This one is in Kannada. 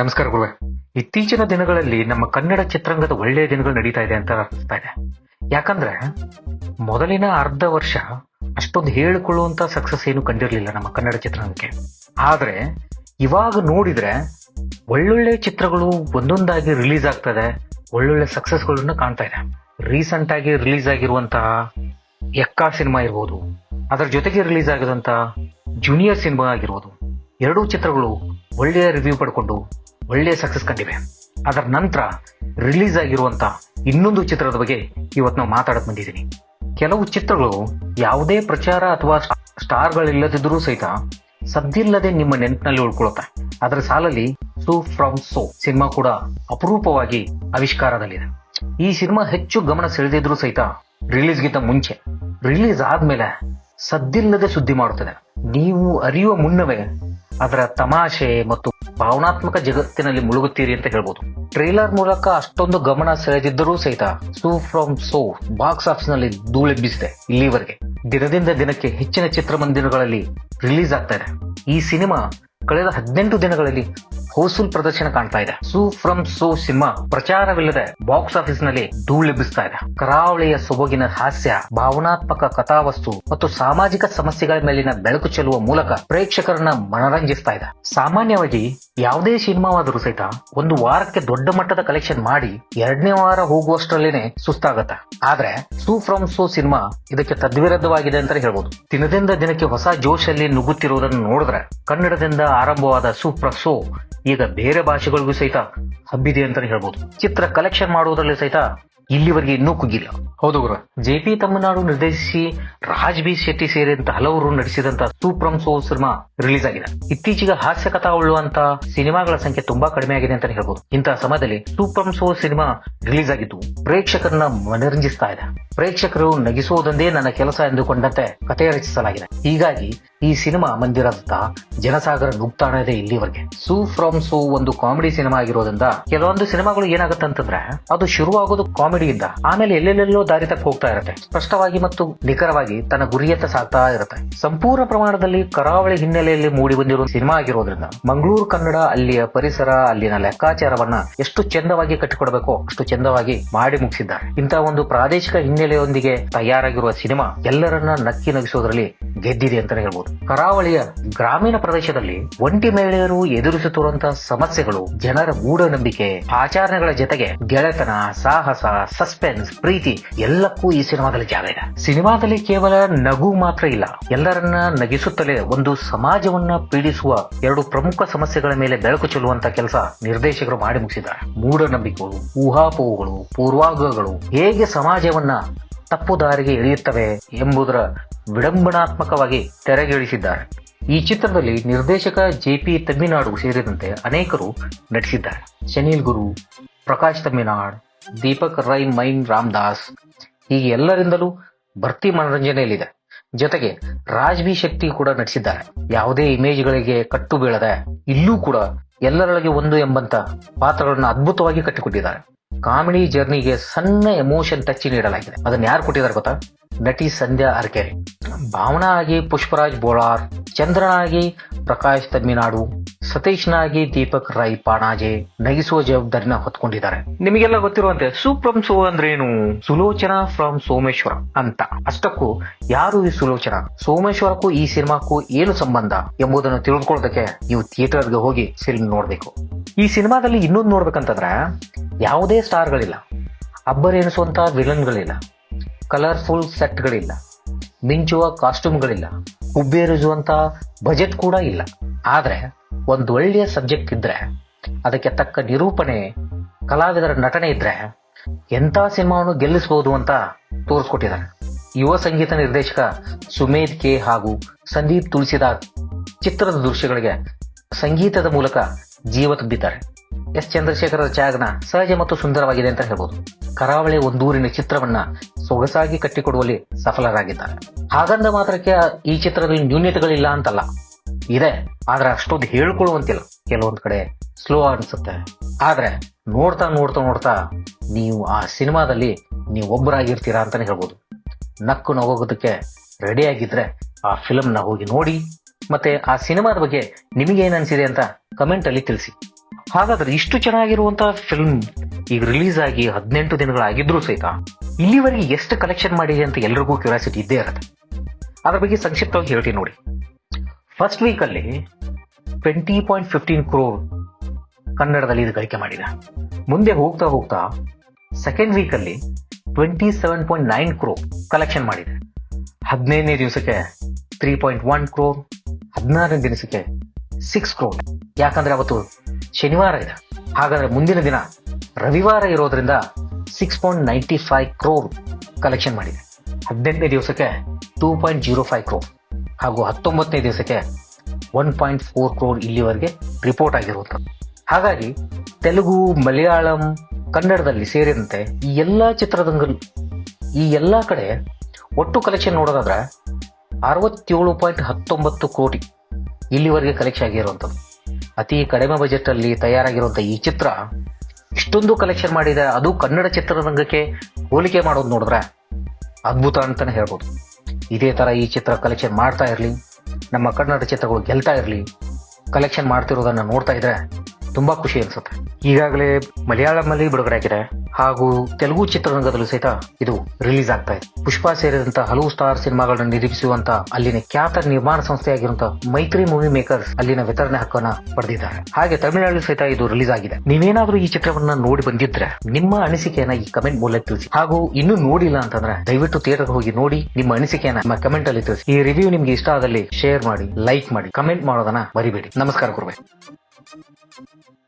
ನಮಸ್ಕಾರ ಗುರುವೆ ಇತ್ತೀಚಿನ ದಿನಗಳಲ್ಲಿ ನಮ್ಮ ಕನ್ನಡ ಚಿತ್ರರಂಗದ ಒಳ್ಳೆಯ ದಿನಗಳು ನಡೀತಾ ಇದೆ ಅಂತ ಅನಿಸ್ತಾ ಇದೆ. ಯಾಕಂದ್ರೆ, ಮೊದಲಿನ ಅರ್ಧ ವರ್ಷ ಅಷ್ಟೊಂದು ಹೇಳಿಕೊಳ್ಳುವಂತ ಸಕ್ಸಸ್ ಏನು ಕಂಡಿರಲಿಲ್ಲ ನಮ್ಮ ಕನ್ನಡ ಚಿತ್ರರಂಗಕ್ಕೆ. ಆದ್ರೆ, ಇವಾಗ ನೋಡಿದ್ರೆ ಒಳ್ಳೊಳ್ಳೆ ಚಿತ್ರಗಳು ಒಂದೊಂದಾಗಿ ರಿಲೀಸ್ ಆಗ್ತದೆ, ಒಳ್ಳೊಳ್ಳೆ ಸಕ್ಸಸ್ಗಳನ್ನ ಕಾಣ್ತಾ ಇದೆ. ರೀಸೆಂಟ್ ಆಗಿ ರಿಲೀಸ್ ಆಗಿರುವಂತಹ ಎಕ್ಕಾ ಸಿನಿಮಾ ಇರ್ಬೋದು, ಅದರ ಜೊತೆಗೆ ರಿಲೀಸ್ ಆಗಿರುವಂತಹ ಜೂನಿಯರ್ ಸಿನಿಮಾ ಆಗಿರ್ಬೋದು, ಎರಡೂ ಚಿತ್ರಗಳು ಒಳ್ಳೆಯ ರಿವ್ಯೂ ಪಡ್ಕೊಂಡು ಒಳ್ಳೆಯ ಸಕ್ಸಸ್ ಕಂಡಿವೆ. ಅದರ ನಂತರ ರಿಲೀಸ್ ಆಗಿರುವಂತ ಇನ್ನೊಂದು ಚಿತ್ರದ ಬಗ್ಗೆ ಇವತ್ತು ನಾವು ಮಾತಾಡಕ್ ಬಂದಿದ್ದೀನಿ. ಕೆಲವು ಚಿತ್ರಗಳು ಯಾವುದೇ ಪ್ರಚಾರ ಅಥವಾ ಸ್ಟಾರ್ಗಳಿಲ್ಲದಿದ್ದರೂ ಸಹಿತ ಸದ್ದಿಲ್ಲದೆ ನಿಮ್ಮ ನೆನಪಿನಲ್ಲಿ ಉಳ್ಕೊಳುತ್ತೆ ಅದರ ಸಾಲಲ್ಲಿ ಸೂ ಫ್ರಮ್ ಸೋ ಸಿನಿಮಾ ಕೂಡ ಅಪರೂಪವಾಗಿ ಆವಿಷ್ಕಾರದಲ್ಲಿದೆ. ಈ ಸಿನಿಮಾ ಹೆಚ್ಚು ಗಮನ ಸೆಳೆದಿದ್ರೂ ಸಹಿತ ರಿಲೀಸ್ಗಿಂತ ಮುಂಚೆ ರಿಲೀಸ್ ಆದ್ಮೇಲೆ ಸದ್ದಿಲ್ಲದೆ ಸುದ್ದಿ ಮಾಡುತ್ತದೆ. ನೀವು ಅರಿಯುವ ಮುನ್ನವೇ ಅದರ ತಮಾಷೆ ಮತ್ತು ಭಾವನಾತ್ಮಕ ಜಗತ್ತಿನಲ್ಲಿ ಮುಳುಗುತ್ತೀರಿ ಅಂತ ಹೇಳ್ಬೋದು. ಟ್ರೇಲರ್ ಮೂಲಕ ಅಷ್ಟೊಂದು ಗಮನ ಸೆಳೆದಿದ್ದರೂ ಸಹಿತ ಸೂ ಫ್ರಮ್ ಸೋ ಬಾಕ್ಸ್ ಆಫೀಸ್ನಲ್ಲಿ ಧೂಳೆಬ್ಬಿಸಿದೆ ಇಲ್ಲಿವರೆಗೆ. ದಿನದಿಂದ ದಿನಕ್ಕೆ ಹೆಚ್ಚಿನ ಚಿತ್ರಮಂದಿರಗಳಲ್ಲಿ ರಿಲೀಸ್ ಆಗ್ತಾ ಇದೆ. ಈ ಸಿನಿಮಾ ಕಳೆದ ಹದಿನೆಂಟು ದಿನಗಳಲ್ಲಿ ಹೌಸ್ಫುಲ್ ಪ್ರದರ್ಶನ ಕಾಣ್ತಾ ಇದೆ. ಸೂ ಫ್ರಮ್ ಸೋ ಸಿನಿಮಾ ಪ್ರಚಾರವಿಲ್ಲದೆ ಬಾಕ್ಸ್ ಆಫೀಸ್ನಲ್ಲಿ ಧೂಳೆಬ್ಬಿಸ್ತಾ ಇದೆ. ಕರಾವಳಿಯ ಸೊಬಗಿನ ಹಾಸ್ಯ, ಭಾವನಾತ್ಮಕ ಕಥಾವಸ್ತು ಮತ್ತು ಸಾಮಾಜಿಕ ಸಮಸ್ಯೆಗಳ ಮೇಲಿನ ಬೆಳಕು ಚೆಲ್ಲುವ ಮೂಲಕ ಪ್ರೇಕ್ಷಕರನ್ನ ಮನರಂಜಿಸ್ತಾ ಇದೆ. ಸಾಮಾನ್ಯವಾಗಿ ಯಾವುದೇ ಸಿನಿಮಾವಾದರೂ ಸಹಿತ ಒಂದು ವಾರಕ್ಕೆ ದೊಡ್ಡ ಮಟ್ಟದ ಕಲೆಕ್ಷನ್ ಮಾಡಿ ಎರಡನೇ ವಾರ ಹೋಗುವಷ್ಟರಲ್ಲೇನೆ ಸುಸ್ತಾಗತ್ತೆ. ಆದ್ರೆ ಸೂ ಫ್ರಮ್ ಸೋ ಸಿನಿಮಾ ಇದಕ್ಕೆ ತದ್ವಿರುದ್ಧವಾಗಿದೆ ಅಂತ ಹೇಳ್ಬೋದು. ದಿನದಿಂದ ದಿನಕ್ಕೆ ಹೊಸ ಜೋಶಲ್ಲಿ ನುಗ್ಗುತ್ತಿರುವುದನ್ನು ನೋಡಿದ್ರೆ ಕನ್ನಡದಿಂದ ಆರಂಭವಾದ ಸೂಪ್ರ ಸೋ ಈಗ ಬೇರೆ ಭಾಷೆಗಳಿಗೂ ಸಹಿತ ಹಬ್ಬಿದೆ ಅಂತಾನೆ ಹೇಳ್ಬೋದು. ಚಿತ್ರ ಕಲೆಕ್ಷನ್ ಮಾಡುವುದರಲ್ಲಿ ಸಹಿತ ಇಲ್ಲಿವರೆಗೆ ಇನ್ನೂ ಕುಗ್ಗಿಲ್ಲ. ಹೌದು ಗುರು. ಜೆ ಪಿ ತಮಿಳುನಾಡು ನಿರ್ದೇಶಿಸಿ ರಾಜ್ ಬಿ ಶೆಟ್ಟಿ ಸೇರಿದಂತ ಹಲವರು ನಡೆಸಿದಂತ ಸೂಪ್ರಮ್ ಸೋ ಸಿನಿಮಾ ರಿಲೀಸ್ ಆಗಿದೆ. ಇತ್ತೀಚೆಗೆ ಹಾಸ್ಯ ಕಥಾ ಉಳ್ಳುವಂತ ಸಿನಿಮಾಗಳ ಸಂಖ್ಯೆ ತುಂಬಾ ಕಡಿಮೆ ಆಗಿದೆ ಅಂತಾನೆ ಹೇಳ್ಬೋದು. ಇಂತಹ ಸಮಯದಲ್ಲಿ ಸೂಪ್ರಮ್ ಸೋ ಸಿನಿಮಾ ರಿಲೀಸ್ ಆಗಿದ್ದು ಪ್ರೇಕ್ಷಕರನ್ನ ಮನರಂಜಿಸ್ತಾ ಇದೆ. ಪ್ರೇಕ್ಷಕರು ನಗಿಸುವುದೊಂದೇ ನನ್ನ ಕೆಲಸ ಎಂದುಕೊಂಡಂತೆ ಕಥೆ ರಚಿಸಲಾಗಿದೆ. ಹೀಗಾಗಿ ಈ ಸಿನಿಮಾ ಮಂದಿರದತ್ತ ಜನಸಾಗರ ನುಗ್ತಾಣ ಇದೆ ಇಲ್ಲಿವರೆಗೆ. ಸೂ ಫ್ರಮ್ ಸೂ ಒಂದು ಕಾಮಿಡಿ ಸಿನಿಮಾ ಆಗಿರೋದ್ರಿಂದ ಕೆಲವೊಂದು ಸಿನಿಮಾಗಳು ಏನಾಗುತ್ತೆ ಅಂತಂದ್ರೆ ಅದು ಶುರುವಾಗೋದು ಕಾಮಿಡಿಯಿಂದ. ಆಮೇಲೆ ಎಲ್ಲೆಲ್ಲೆಲ್ಲೋ ದಾರಿ ತಕ್ಕ ಹೋಗ್ತಾ ಇರುತ್ತೆ. ಸ್ಪಷ್ಟವಾಗಿ ಮತ್ತು ನಿಖರವಾಗಿ ತನ್ನ ಗುರಿಯತ್ತ ಸಾಗ್ತಾ ಇರುತ್ತೆ. ಸಂಪೂರ್ಣ ಪ್ರಮಾಣದಲ್ಲಿ ಕರಾವಳಿ ಹಿನ್ನೆಲೆಯಲ್ಲಿ ಮೂಡಿ ಬಂದಿರುವ ಸಿನಿಮಾ ಆಗಿರೋದ್ರಿಂದ ಮಂಗಳೂರು ಕನ್ನಡ ಅಲ್ಲಿಯ ಪರಿಸರ, ಅಲ್ಲಿನ ಲೆಕ್ಕಾಚಾರವನ್ನ ಎಷ್ಟು ಚಂದವಾಗಿ ಕಟ್ಟಿಕೊಡಬೇಕೋ ಅಷ್ಟು ಚಂದವಾಗಿ ಮಾಡಿ ಮುಗಿಸಿದ್ದಾರೆ. ಇಂತಹ ಒಂದು ಪ್ರಾದೇಶಿಕ ಹಿನ್ನೆಲೆಯೊಂದಿಗೆ ತಯಾರಾಗಿರುವ ಸಿನಿಮಾ ಎಲ್ಲರನ್ನ ನಕ್ಕಿ ನಗಿಸೋದ್ರಲ್ಲಿ ಗೆದ್ದಿದೆ ಅಂತಾನೆ ಹೇಳ್ಬೋದು. ಕರಾವಳಿಯ ಗ್ರಾಮೀಣ ಪ್ರದೇಶದಲ್ಲಿ ಒಂಟಿ ಮಹಿಳೆಯರು ಎದುರಿಸುತ್ತಿರುವಂತಹ ಸಮಸ್ಯೆಗಳು ಜನರ ಮೂಢನಂಬಿಕೆ, ಆಚರಣೆಗಳ ಜೊತೆಗೆ ಗೆಳೆತನ, ಸಾಹಸ ಸಸ್ಪೆನ್ಸ್ ಪ್ರೀತಿ ಎಲ್ಲಕ್ಕೂ ಈ ಸಿನಿಮಾದಲ್ಲಿ ಜಾಗ ಇದೆ. ಸಿನಿಮಾದಲ್ಲಿ ಕೇವಲ ನಗು ಮಾತ್ರ ಇಲ್ಲ, ಎಲ್ಲರನ್ನ ನಗಿಸುತ್ತಲೇ ಒಂದು ಸಮಾಜವನ್ನ ಪೀಡಿಸುವ ಎರಡು ಪ್ರಮುಖ ಸಮಸ್ಯೆಗಳ ಮೇಲೆ ಬೆಳಕು ಚೆಲ್ಲುವಂತ ಕೆಲಸ ನಿರ್ದೇಶಕರು ಮಾಡಿ ಮುಗಿಸಿದ್ದಾರೆ. ಮೂಢನಂಬಿಕೆಗಳು, ಊಹಾಪೋಹಗಳು ಪೂರ್ವಾಗ್ರಹಗಳು ಹೇಗೆ ಸಮಾಜವನ್ನ ತಪ್ಪು ದಾರಿಗೆ ಎಳೆಯುತ್ತವೆ ಎಂಬುದರ ವಿಡಂಬನಾತ್ಮಕವಾಗಿ ತೆರೆಗಿಳಿಸಿದ್ದಾರೆ ಈ ಚಿತ್ರದಲ್ಲಿ ನಿರ್ದೇಶಕ ಜೆ ಪಿ ತಮಿಳುನಾಡು ಸೇರಿದಂತೆ ಅನೇಕರು ನಟಿಸಿದ್ದಾರೆ. ಶನಿಲ್ ಗುರು, ಪ್ರಕಾಶ್ ತಮಿನಾಡ್ ದೀಪಕ್ ರೈ, ಮೈನ್ ರಾಮದಾಸ್, ಹೀಗೆ ಎಲ್ಲರಿಂದಲೂ ಭರ್ತಿ ಮನರಂಜನೆಯಲ್ಲಿದೆ. ಜೊತೆಗೆ ರಾಜ್ವಿ ಶಕ್ತಿ ಕೂಡ ನಟಿಸಿದ್ದಾರೆ. ಯಾವುದೇ ಇಮೇಜ್ಗಳಿಗೆ ಕಟ್ಟು ಬೀಳದೆ ಇಲ್ಲೂ ಕೂಡ ಎಲ್ಲರೊಳಗೆ ಒಂದು ಎಂಬಂತ ಪಾತ್ರಗಳನ್ನ ಅದ್ಭುತವಾಗಿ ಕಟ್ಟಿಕೊಟ್ಟಿದ್ದಾರೆ. ಕಾಮಿಡಿ ಜರ್ನಿಗೆ ಸಣ್ಣ ಎಮೋಷನ್ ಟಚ್ ನೀಡಲಾಗಿದೆ. ಅದನ್ನ ಯಾರು ಕೊಟ್ಟಿದ್ದಾರೆ ಗೊತ್ತಾ? ನಟಿ ಸಂಧ್ಯಾ ಅರ್ಕೆರೆ. ಭಾವನಾ ಆಗಿ ಪುಷ್ಪರಾಜ್ ಬೋಳಾರ್, ಚಂದ್ರನಾಗಿ ಪ್ರಕಾಶ್ ತಮಿನಾಡು ಸತೀಶ್ನಾಗಿ ದೀಪಕ್ ರೈ ಪಾಣಾಜೆ ನಗಿಸುವ ಜವಾಬ್ದಾರಿನ ಹೊತ್ಕೊಂಡಿದ್ದಾರೆ. ನಿಮಗೆಲ್ಲ ಗೊತ್ತಿರುವಂತೆ ಸುಪ್ರಮ್ ಸೋ ಅಂದ್ರೆ ಏನು ಸುಲೋಚನಾ ಫ್ರಮ್ ಸೋಮೇಶ್ವರ ಅಂತ. ಅಷ್ಟಕ್ಕೂ ಯಾರು ಈ ಸುಲೋಚನಾ? ಸೋಮೇಶ್ವರಕ್ಕೂ ಈ ಸಿನಿಮಾಕ್ಕೂ ಏನು ಸಂಬಂಧ ಎಂಬುದನ್ನು ತಿಳಿದುಕೊಳ್ಳೋದಕ್ಕೆ ನೀವು ಥಿಯೇಟರ್ಗೆ ಹೋಗಿ ಫಿಲ್ಮ್ ನೋಡ್ಬೇಕು. ಈ ಸಿನಿಮಾದಲ್ಲಿ ಇನ್ನೊಂದು ನೋಡ್ಬೇಕಂತಂದ್ರೆ ಯಾವುದೇ ಸ್ಟಾರ್ಗಳಿಲ್ಲ. ಅಬ್ಬರೇನಿಸುವಂತಹ ವಿಲನ್ಗಳಿಲ್ಲ. ಕಲರ್ಫುಲ್ ಸೆಟ್ಗಳಿಲ್ಲ, ಮಿಂಚುವ ಕಾಸ್ಟ್ಯೂಮ್ಗಳಿಲ್ಲ, ಉಬ್ಬೇರಿಸುವಂತ ಬಜೆಟ್ ಕೂಡ ಇಲ್ಲ. ಆದ್ರೆ ಒಂದು ಒಳ್ಳೆಯ ಸಬ್ಜೆಕ್ಟ್ ಇದ್ರೆ, ಅದಕ್ಕೆ ತಕ್ಕ ನಿರೂಪಣೆ, ಕಲಾವಿದರ ನಟನೆ ಇದ್ರೆ ಎಂಥ ಸಿನಿಮಾವನ್ನು ಗೆಲ್ಲಿಸಬಹುದು ಅಂತ ತೋರಿಸ್ಕೊಟ್ಟಿದ್ದಾರೆ. ಯುವ ಸಂಗೀತ ನಿರ್ದೇಶಕ ಸುಮೇಧ್ ಕೆ ಹಾಗೂ ಸಂದೀಪ್ ತುಳಸಿದಾರ್ ಚಿತ್ರದ ದೃಶ್ಯಗಳಿಗೆ ಸಂಗೀತದ ಮೂಲಕ ಜೀವ ತುಂಬಿದ್ದಾರೆ. ಎಸ್. ಚಂದ್ರಶೇಖರ ಛಾಯಾಗ್ರಹಣ ಸಹಜ ಮತ್ತು ಸುಂದರವಾಗಿದೆ ಅಂತ ಹೇಳ್ಬೋದು. ಕರಾವಳಿ ಒಂದೂರಿನ ಚಿತ್ರವನ್ನ ಸೊಗಸಾಗಿ ಕಟ್ಟಿಕೊಡುವಲ್ಲಿ ಸಫಲರಾಗಿದ್ದಾರೆ. ಹಾಗಂದ ಮಾತ್ರಕ್ಕೆ ಈ ಚಿತ್ರದಲ್ಲಿ ನ್ಯೂನ್ಯತೆಗಳಿಲ್ಲ ಅಂತಲ್ಲ. ಇದೆ. ಆದ್ರೆ ಅಷ್ಟೊಂದು ಹೇಳ್ಕೊಳ್ಳುವಂತಿಲ್ಲ. ಕೆಲವೊಂದ್ ಕಡೆ ಸ್ಲೋ ಅನ್ಸುತ್ತೆ. ಆದ್ರೆ ನೋಡ್ತಾ ನೋಡ್ತಾ ನೋಡ್ತಾ ನೀವು ಆ ಸಿನಿಮಾದಲ್ಲಿ ನೀವು ಒಬ್ಬರಾಗಿರ್ತೀರಾ ಅಂತಾನೆ ಹೇಳ್ಬೋದು. ನಕ್ಕು ನಗೋಗೋದಕ್ಕೆ ರೆಡಿ ಆಗಿದ್ರೆ ಆ ಫಿಲಮ್ನ ಹೋಗಿ ನೋಡಿ. ಮತ್ತೆ ಆ ಸಿನಿಮಾದ ಬಗ್ಗೆ ನಿಮಗೆ ಏನನ್ಸಿದೆ ಅಂತ ಕಮೆಂಟ್ ಅಲ್ಲಿ ತಿಳಿಸಿ. ಹಾಗಾದ್ರೆ ಇಷ್ಟು ಚೆನ್ನಾಗಿರುವಂತ ಫಿಲ್ಮ್ ಈಗ ರಿಲೀಸ್ ಆಗಿ ಹದಿನೆಂಟು ದಿನಗಳಾಗಿದ್ರು ಸಹಿತ ಇಲ್ಲಿವರೆಗೆ ಎಷ್ಟು ಕಲೆಕ್ಷನ್ ಮಾಡಿದೆ ಅಂತ ಎಲ್ರಿಗೂ ಕ್ಯೂರಿಯಾಸಿಟಿ ಇದ್ದೇ ಇರುತ್ತೆ. ಅದ್ರ ಬಗ್ಗೆ ಸಂಕ್ಷಿಪ್ತವಾಗಿ ಹೇಳ್ತೀನಿ ನೋಡಿ. ಫಸ್ಟ್ ವೀಕ್ ಅಲ್ಲಿ ಟ್ವೆಂಟಿ ಪಾಯಿಂಟ್ ಫಿಫ್ಟೀನ್ ಕ್ರೋರ್ ಕನ್ನಡದಲ್ಲಿ ಇದು ಗಳಿಕೆ ಮಾಡಿದೆ. ಮುಂದೆ ಹೋಗ್ತಾ ಹೋಗ್ತಾ ಸೆಕೆಂಡ್ ವೀಕ್ ಅಲ್ಲಿ twenty seven point nine crore collection ಮಾಡಿದೆ. ಹದಿನೈದನೇ ದಿವಸಕ್ಕೆ ತ್ರೀ ಪಾಯಿಂಟ್ ಒನ್ ಕ್ರೋರ್ ಹದಿನಾರನೇ ದಿವಸಕ್ಕೆ ಸಿಕ್ಸ್ ಕ್ರೋರ್ ಯಾಕಂದ್ರೆ ಅವತ್ತು ಶನಿವಾರ ಇದೆ. ಹಾಗಾದ್ರೆ ಮುಂದಿನ ದಿನ ರವಿವಾರ ಇರೋದ್ರಿಂದ six point ninety five crore collection ಮಾಡಿದೆ. ಹದಿನೆಂಟನೇ ದಿವಸಕ್ಕೆ two point zero five crore ಹಾಗೂ ಹತ್ತೊಂಬತ್ತನೇ ದಿವಸಕ್ಕೆ ಒನ್ ಪಾಯಿಂಟ್ ಫೋರ್ ಕ್ರೋರ್ ಇಲ್ಲಿವರೆಗೆ ರಿಪೋರ್ಟ್ ಆಗಿರುವಂಥದ್ದು. ಹಾಗಾಗಿ ತೆಲುಗು, ಮಲಯಾಳಂ, ಕನ್ನಡದಲ್ಲಿ ಸೇರಿದಂತೆ ಈ ಎಲ್ಲ ಚಿತ್ರರಂಗಗಳು ಈ ಎಲ್ಲ ಕಡೆ ಒಟ್ಟು ಕಲೆಕ್ಷನ್ ನೋಡೋದಾದ್ರೆ ಅರವತ್ತೇಳು ಪಾಯಿಂಟ್ ಹತ್ತೊಂಬತ್ತು ಕೋಟಿ ಇಲ್ಲಿವರೆಗೆ ಕಲೆಕ್ಷನ್ ಆಗಿರುವಂಥದ್ದು. ಅತಿ ಕಡಿಮೆ ಬಜೆಟ್ ಅಲ್ಲಿ ತಯಾರಾಗಿರುವಂಥ ಈ ಚಿತ್ರ ಇಷ್ಟೊಂದು ಕಲೆಕ್ಷನ್ ಮಾಡಿದೆ. ಅದು ಕನ್ನಡ ಚಿತ್ರರಂಗಕ್ಕೆ ಹೋಲಿಕೆ ಮಾಡೋದು ನೋಡಿದ್ರೆ ಅದ್ಭುತ ಅಂತಾನೆ ಹೇಳ್ಬೋದು. ಇದೇ ತರ ಈ ಚಿತ್ರ ಕಲೆಕ್ಷನ್ ಮಾಡ್ತಾ ಇರಲಿ. ನಮ್ಮ ಕನ್ನಡ ಚಿತ್ರಗಳು ಗೆಲ್ತಾ ಇರಲಿ. ಕಲೆಕ್ಷನ್ ಮಾಡ್ತಿರೋದನ್ನ ನೋಡ್ತಾ ಇದ್ರೆ ತುಂಬಾ ಖುಷಿ ಅನ್ಸುತ್ತೆ. ಈಗಾಗಲೇ ಮಲಯಾಳಂನಲ್ಲಿ ಬಿಡುಗಡೆ ಆಗಿದೆ ಹಾಗೂ ತೆಲುಗು ಚಿತ್ರರಂಗದಲ್ಲೂ ಸಹಿತ ಇದು ರಿಲೀಸ್ ಆಗ್ತಾ ಇದೆ. ಪುಷ್ಪ ಸೇರಿದಂತ ಹಲವು ಸ್ಟಾರ್ ಸಿನಿಮಾಗಳನ್ನು ನಿರೂಪಿಸುವಂತ ಅಲ್ಲಿನ ಖ್ಯಾತ ನಿರ್ಮಾಣ ಸಂಸ್ಥೆಯಾಗಿರುವಂತ ಮೈತ್ರಿ ಮೂವಿ ಮೇಕರ್ಸ್ ಅಲ್ಲಿನ ವಿತರಣೆ ಹಕ್ಕನ್ನ ಪಡೆದಿದ್ದಾರೆ. ಹಾಗೆ ತಮಿಳುನಾಡು ಸಹಿತ ಇದು ರಿಲೀಸ್ ಆಗಿದೆ. ನೀವೇನಾದ್ರೂ ಈ ಚಿತ್ರವನ್ನ ನೋಡಿ ಬಂದಿದ್ರೆ ನಿಮ್ಮ ಅನಿಸಿಕೆಯನ್ನ ಈ ಕಮೆಂಟ್ ಮೂಲಕ ತಿಳಿಸಿ. ಹಾಗೂ ಇನ್ನೂ ನೋಡಿಲ್ಲ ಅಂತಂದ್ರೆ ದಯವಿಟ್ಟು ಥಿಯೇಟರ್ ಹೋಗಿ ನೋಡಿ ನಿಮ್ಮ ಅನಿಸಿಕೆಯನ್ನ ನಮ್ಮ ಕಮೆಂಟ್ ಅಲ್ಲಿ ತಿಳಿಸಿ. ಈ ರಿವ್ಯೂ ನಿಮ್ಗೆ ಇಷ್ಟ ಆದಲ್ಲಿ ಶೇರ್ ಮಾಡಿ, ಲೈಕ್ ಮಾಡಿ, ಕಮೆಂಟ್ ಮಾಡೋದನ್ನ ಮರಿಬೇಡಿ. ನಮಸ್ಕಾರ ಗುರುವೆ. Thank you.